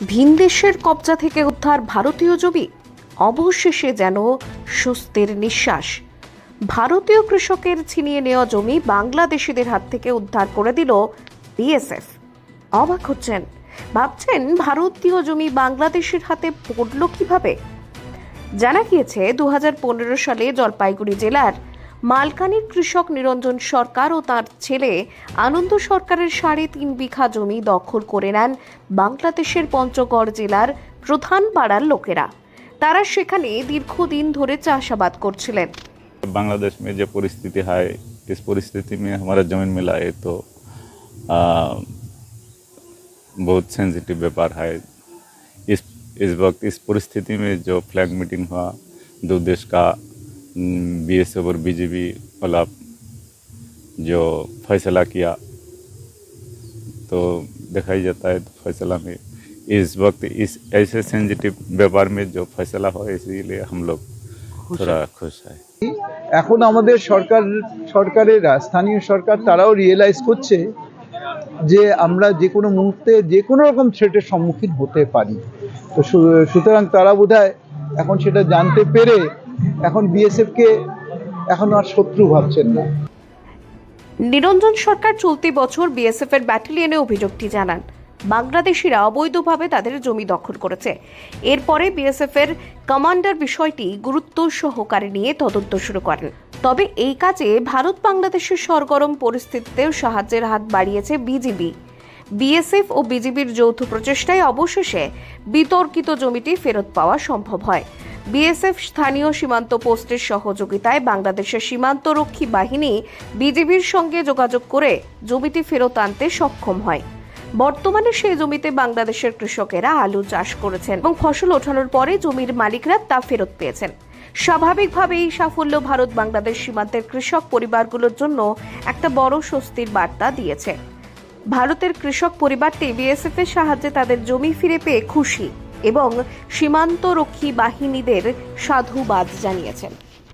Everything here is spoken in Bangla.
ভিনদেশের কবজা থেকে উদ্ধার ভারতীয় জমি। অবশেষে যেন স্বস্তির নিঃশ্বাস। ভারতীয় কৃষকের ছিনিয়ে নেওয়া জমি বাংলাদেশিদের হাত থেকে উদ্ধার করে দিল বিএসএফ। অবাক হচ্ছেন। ভাবছেন ভারতীয় জমি বাংলাদেশের হাতে পড়ল কীভাবে? জানা গিয়েছে দু হাজার পনেরো সালে জলপাইগুড়ি জেলার মালকানির কৃষক নিরঞ্জন সরকার ও তার ছেলে আনন্দ সরকারের সাড়ে তিন বিঘা জমি দখল করে নেন বাংলাদেশের পঞ্চগড় জেলার প্রধান পাড়ার লোকেরা তারা সেখানে দীর্ঘদিন ধরে চাষাবাদ করছিলেন बांग्लादेश में जो परिस्थिति है इस परिस्थिति में हमारा जमीन मिला है तो आ, बहुत सेंसिटिव व्यापार है इस इस वक्त इस परिस्थिति में जो फ्लैग मीटिंग हुआ दो देश का बीएसएफ और बीजेपी वाला जो फैसला किया तो दिखाई जाता है तो फैसला में इस वक्त इस ऐसे सेंसिटिव व्यापार में जो फैसला हो इसीलिए हम लोग थोड़ा खुश है এখন আমাদের সরকার সরকারের স্থানীয় সরকার তারাও রিয়েলাইজ করছে যে আমরা যে কোনো মুহূর্তে যে কোনো রকম থ্রেটের সম্মুখীন হতে পারি তো সু- সুতরাং তারা বোধহয় এখন সেটা জানতে পেরে এখন বিএসএফকে এখন আর শত্রু ভাবছেন না। নিরঞ্জন সরকার চলতি বছর বিএসএফ এর ব্যাটালিয়নে অভিযোগটি জানান। বাংলাদেশিরা অবৈধভাবে তাদের জমি দখল করেছে। এরপরে বিএসএফ এর কমান্ডার বিষয়টি গুরুত্ব সহকারে নিয়ে তদন্ত শুরু করেন। তবে এই কাজে ভারত বাংলাদেশের সরগরম পরিস্থিতিতেও সাহায্যের হাত বাড়িয়েছে বিজিবি। বিএসএফ ও বিজিবির যৌথ প্রচেষ্টায় অবশেষে বিতর্কিত জমিটি ফেরত পাওয়া সম্ভব হয়। বিএসএফ স্থানীয় সীমান্ত পোস্টের সহযোগিতায় বাংলাদেশের সীমান্তরক্ষী বাহিনী বিজিবির সঙ্গে যোগাযোগ করে জমিটি ফেরত আনতে সক্ষম হয়। বর্তমানে সেই জমিতে বাংলাদেশের কৃষকেরা আলু চাষ করেছেন এবং ফসল ওঠানোর পরে জমির মালিকরা তা ফেরত পেয়েছেন। স্বাভাবিকভাবে এই সাফল্য ভারত বাংলাদেশ সীমান্তের কৃষক পরিবারগুলোর জন্য একটা বড় স্বস্তির বার্তা দিয়েছে। ভারতের কৃষক পরিবারটি বিএসএফ এর সাহায্যে তাদের জমি ফিরে পেয়ে খুশি। এবং সীমান্তরক্ষী বাহিনীদের সাধুবাদ জানিয়েছেন।